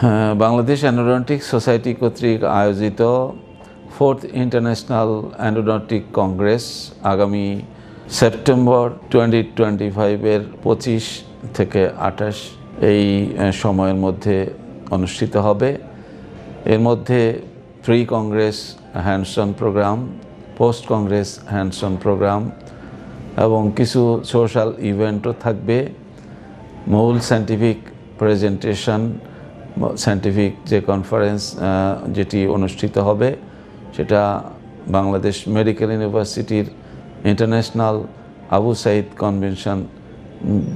Bangladesh অ্যানোডন্টিক society কর্তৃক আয়োজিত fourth international endodontic Congress আগামী সেপ্টেম্বর টোয়েন্টি টোয়েন্টি ফাইভের পঁচিশ থেকে আঠাশ এই সময়ের মধ্যে অনুষ্ঠিত হবে। এর মধ্যে pre congress hands on program post congress hands on program এবং কিছু সোশ্যাল ইভেন্টও থাকবে। মূল সায়েন্টিফিক প্রেজেন্টেশন সায়েন্টিফিক যে কনফারেন্স যেটি অনুষ্ঠিত হবে, সেটা বাংলাদেশ মেডিকেল ইউনিভার্সিটির ইন্টারন্যাশনাল আবু সাইদ কনভেনশন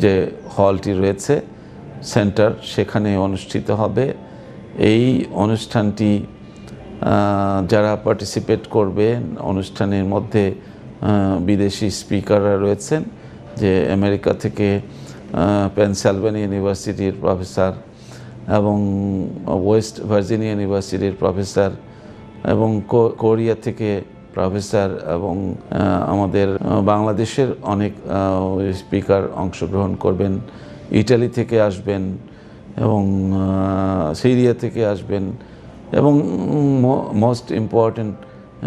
যে হলটি রয়েছে সেন্টার সেখানে অনুষ্ঠিত হবে। এই অনুষ্ঠানটি যারা পার্টিসিপেট করবেন, অনুষ্ঠানের মধ্যে বিদেশি স্পিকাররা রয়েছেন, যে আমেরিকা থেকে পেনসিলভেনিয়া ইউনিভার্সিটির প্রফেসর এবং ওয়েস্ট ভার্জিনিয়া ইউনিভার্সিটির প্রফেসর এবং কোরিয়া থেকে প্রফেসর এবং আমাদের বাংলাদেশের অনেক স্পিকার অংশগ্রহণ করবেন, ইটালি থেকে আসবেন এবং সিরিয়া থেকে আসবেন এবং মোস্ট ইম্পর্ট্যান্ট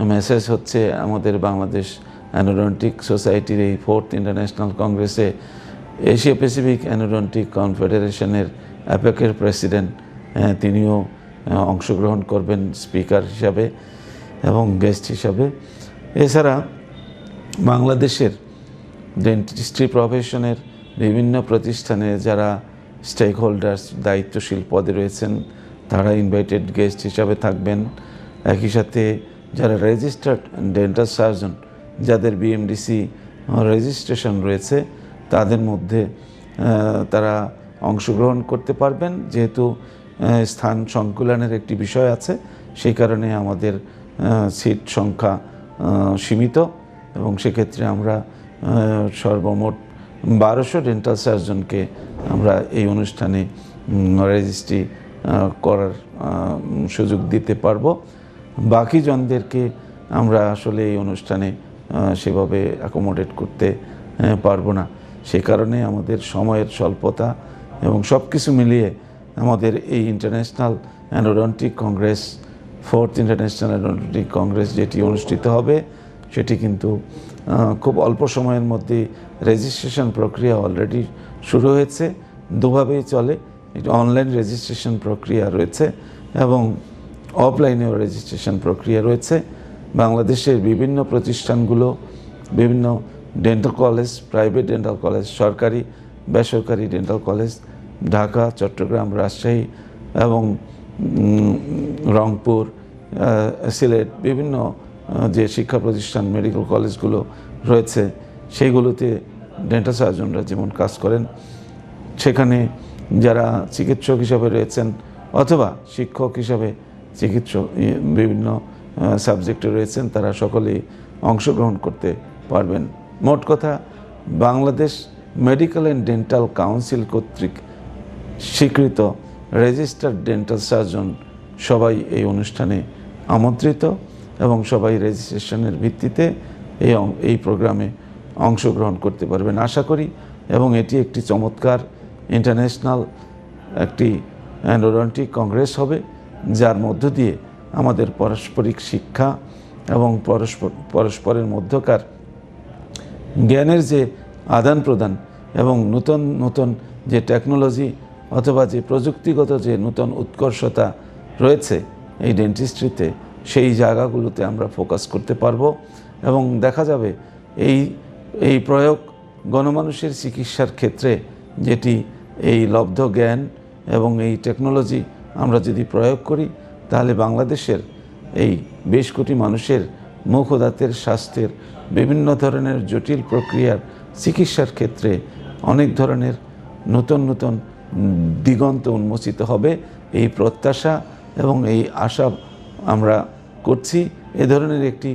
মেসেজ হচ্ছে আমাদের বাংলাদেশ অ্যানোডন্টিক সোসাইটির এই ফোর্থ ইন্টারন্যাশনাল কংগ্রেসে এশিয়া প্যাসিফিক অ্যানোডন্টিক কনফেডারেশনের অ্যাপেকের প্রেসিডেন্ট তিনিও অংশগ্রহণ করবেন স্পিকার হিসাবে এবং গেস্ট হিসাবে। এছাড়া বাংলাদেশের ডেন্টিস্ট্রি প্রফেশনের বিভিন্ন প্রতিষ্ঠানে যারা স্টেক হোল্ডার্স দায়িত্বশীল পদে রয়েছেন, তারা ইনভাইটেড গেস্ট হিসাবে থাকবেন। একই সাথে যারা রেজিস্টার্ড ডেন্টাল সার্জন, যাদের বিএমডিসি রেজিস্ট্রেশন রয়েছে তাদের মধ্যে তারা অংশগ্রহণ করতে পারবেন। যেহেতু স্থান সংকুলনের একটি বিষয় আছে, সেই কারণে আমাদের সিট সংখ্যা সীমিত এবং সেক্ষেত্রে আমরা সর্বমোট বারোশো ডেন্টাল সার্জনকে আমরা এই অনুষ্ঠানে রেজিস্ট্রি করার সুযোগ দিতে পারব। বাকি জনদেরকে আমরা আসলে এই অনুষ্ঠানে সেভাবে অ্যাকোমোডেট করতে পারব না। সে কারণে আমাদের সময়ের স্বল্পতা এবং সব কিছু মিলিয়ে আমাদের এই international endodontic congress, fourth international endodontic congress যেটি অনুষ্ঠিত হবে, সেটি কিন্তু খুব অল্প সময়ের মধ্যে রেজিস্ট্রেশন প্রক্রিয়া অলরেডি শুরু হয়েছে। দুভাবেই চলে। একটি অনলাইন রেজিস্ট্রেশন প্রক্রিয়া রয়েছে এবং অফলাইনেও রেজিস্ট্রেশন প্রক্রিয়া রয়েছে। বাংলাদেশের বিভিন্ন প্রতিষ্ঠানগুলো, বিভিন্ন dental college private dental college সরকারি, বেসরকারি ডেন্টাল কলেজ ঢাকা, চট্টগ্রাম, রাজশাহী এবং রংপুর সিলেট বিভিন্ন যে শিক্ষা প্রতিষ্ঠান মেডিকেল কলেজগুলো রয়েছে, সেইগুলোতে ডেন্টাল সার্জনরা যেমন কাজ করেন, সেখানে যারা চিকিৎসক হিসাবে রয়েছেন অথবা শিক্ষক হিসাবে চিকিৎসক বিভিন্ন সাবজেক্টে রয়েছেন, তারা সকলেই অংশগ্রহণ করতে পারবেন। মোট কথা, Bangladesh medical and dental council কর্তৃক স্বীকৃত রেজিস্টার্ড ডেন্টাল সার্জন সবাই এই অনুষ্ঠানে আমন্ত্রিত এবং সবাই রেজিস্ট্রেশনের ভিত্তিতে এই এই প্রোগ্রামে অংশগ্রহণ করতে পারবেন। আশা করি, এবং এটি একটি চমৎকার ইন্টারন্যাশনাল, একটি অ্যান্ডোডন্টিক কংগ্রেস হবে, যার মধ্য দিয়ে আমাদের পারস্পরিক শিক্ষা এবং পরস্পর পরস্পরের মধ্যকার জ্ঞানের যে আদান প্রদান এবং নতুন নতুন যে টেকনোলজি অথবা যে প্রযুক্তিগত যে নতুন উৎকর্ষতা রয়েছে এই ডেন্টিস্ট্রিতে সেই জায়গাগুলোতে আমরা ফোকাস করতে পারব এবং দেখা যাবে এই এই প্রয়োগ গণমানুষের চিকিৎসার ক্ষেত্রে যেটি এই লব্ধ জ্ঞান এবং এই টেকনোলজি আমরা যদি প্রয়োগ করি, তাহলে বাংলাদেশের এই বেশ কোটি মানুষের মুখ ও দাঁতের স্বাস্থ্যের বিভিন্ন ধরনের জটিল প্রক্রিয়ার চিকিৎসার ক্ষেত্রে অনেক ধরনের নতুন নতুন দিগন্ত উন্মোচিত হবে। এই প্রত্যাশা এবং এই আশা আমরা করছি। এ ধরনের একটি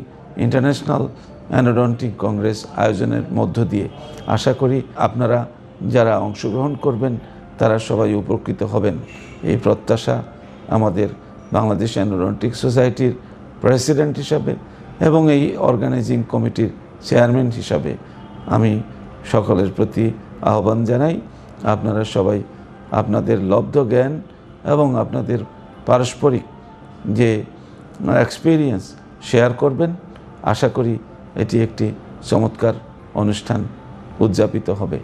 ইন্টারন্যাশনাল অ্যানোডন্টিক কংগ্রেস আয়োজনের মধ্য দিয়ে আশা করি আপনারা যারা অংশগ্রহণ করবেন, তারা সবাই উপকৃত হবেন। এই প্রত্যাশা আমাদের বাংলাদেশ অ্যানোডন্টিক সোসাইটির প্রেসিডেন্ট হিসাবে এবং এই অর্গানাইজিং কমিটির চেয়ারম্যান হিসাবে আমি সকলের প্রতি আহ্বান জানাই। আপনারা সবাই আপনাদের লব্ধ জ্ঞান এবং আপনাদের পারস্পরিক যে এক্সপিরিয়েন্স শেয়ার করবেন, আশা করি এটি একটি চমৎকার অনুষ্ঠান উদযাপিত হবে।